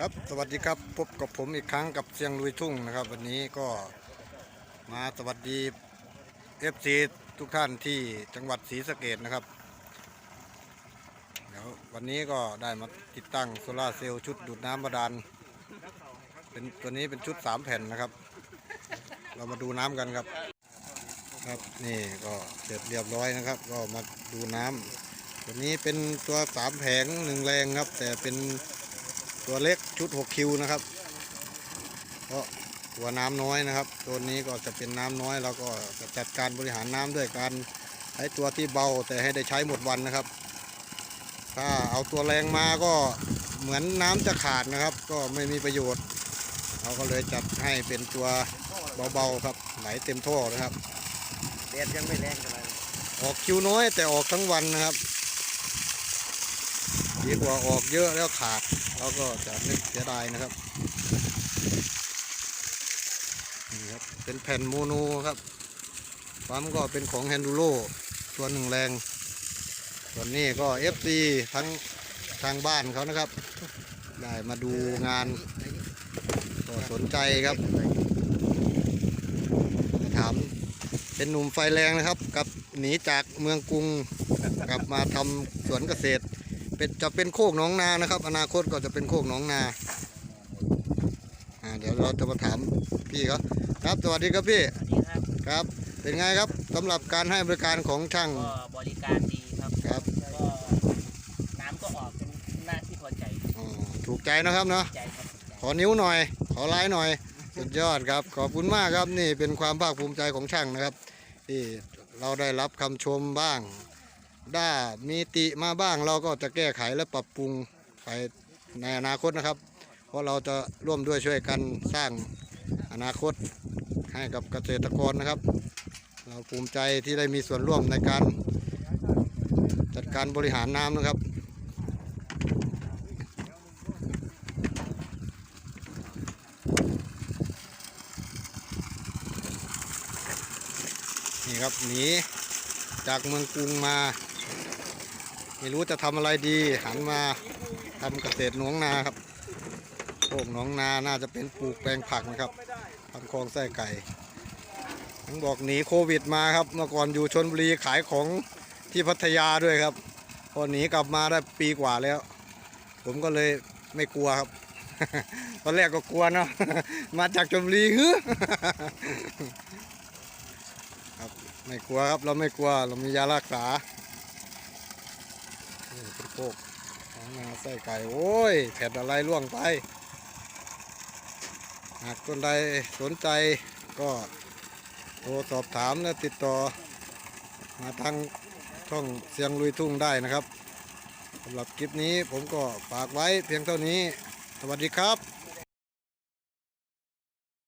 ครับสวัสดีครับพบกับผมอีกครั้งกับเสียงลุยทุ่งนะครับ วันนี้ก็มาสวัสดีเอฟซีทุกท่านที่จังหวัดศรีสะเกดนะครับเดี๋ยววันนี้ก็ได้มาติดตั้งโซลาเซลล์ชุดดูดน้ำบาดาลเป็นตัวนี้เป็นชุด3แผ่นนะครับ เรามาดูน้ำกันครับครับนี่ก็เสร็จเรียบร้อยนะครับ ก็มาดูน้ำตัวนี้เป็นตัวสามแผงหนึ่งแรงครับ แต่เป็น ตัวเล็กชุด 6 คิวนะครับเพราะตัวน้ำน้อยนะครับ ตัวนี้ก็จะเป็นน้ำน้อยเราก็จะจัดการบริหารน้ำด้วยการใช้ตัวที่เบาแต่ให้ได้ใช้หมดวันนะครับ ถ้าเอาตัวแรงมาก็เหมือนน้ำจะขาดนะครับ ก็ไม่มีประโยชน์ เราก็เลยจัดให้เป็นตัวเบาๆครับไหลเต็มท่อนะครับแดดยังไม่แรงเท่าไหร่ออกคิวน้อยแต่ออกทั้งวันนะครับ ดีกว่าออกเยอะแล้วขาดเราก็จะนึกเสียดายนะครับนี่ครับเป็นแผ่นโมโนครับปั๊มก็เป็นของแฮนดูโ o ตัวหนึ่งแรง ส่วนนี้ก็ FC ทั้งทางบ้านเขานะครับ ได้มาดูงานก็สนใจครับมาถามเป็นหนุ่มไฟแรงนะครับกลับหนีจากเมืองกรุงกลับมาทำสวนเกษตร เป็นจะเป็นโคกหนองนานะครับ อนาคตก็จะเป็นโคกหนองนาอ่าเดี๋ยวเราจะมาถามพี่เขาครับสวัสดีครับพี่สวัสดีครับครับ เป็นไงครับสำหรับการให้บริการของช่าง ก็บริการดีครับครับ ก็น้ำก็ออกเป็นหน้าที่พอใจอ๋อถูกใจนะครับเนาะ ใจครับใจขอนิ้วหน่อย ขอไลน์หน่อย สุดยอดครับ ขอบคุณมากครับ นี่เป็นความภาคภูมิใจของช่างนะครับ ที่เราได้รับคำชมบ้าง ด้ามีติมาบ้างเราก็จะแก้ไขและปรับปรุงไปในอนาคตนะครับ เพราะเราจะร่วมด้วยช่วยกันสร้างอนาคตให้กับเกษตรกรนะครับ เราภูมิใจที่ได้มีส่วนร่วมในการจัดการบริหารน้ำนะครับนี่ครับหนีจากเมืองกรุงมา ไม่รู้จะทำอะไรดีหันมาทำเกษตรหนองนาครับโคกหนองนาน่าจะเป็นปลูกแปลงผักนะครับทำคลองไส้ไก่ต้งบอกหนีโควิดมาครับเมื่อก่อนอยู่ชนบุรีขายของที่พัทยาด้วยครับ พอหนีกลับมาได้ปีกว่าแล้ว ผมก็เลยไม่กลัวครับ ตอนแรกก็กลัวเนาะมาจากชนบุรีฮึครับไม่กลัวครับเราไม่กลัวเรามียารักษา นี่เป็นโคกของนาไส้ไก่ โอ้ย แผ่นอะไรล่วงไป หากคนใดสนใจก็โทรสอบถามและติดต่อ มาทางช่องเสียงลุยทุ่งได้นะครับสำหรับคลิปนี้ผมก็ฝากไว้เพียงเท่านี้ สวัสดีครับ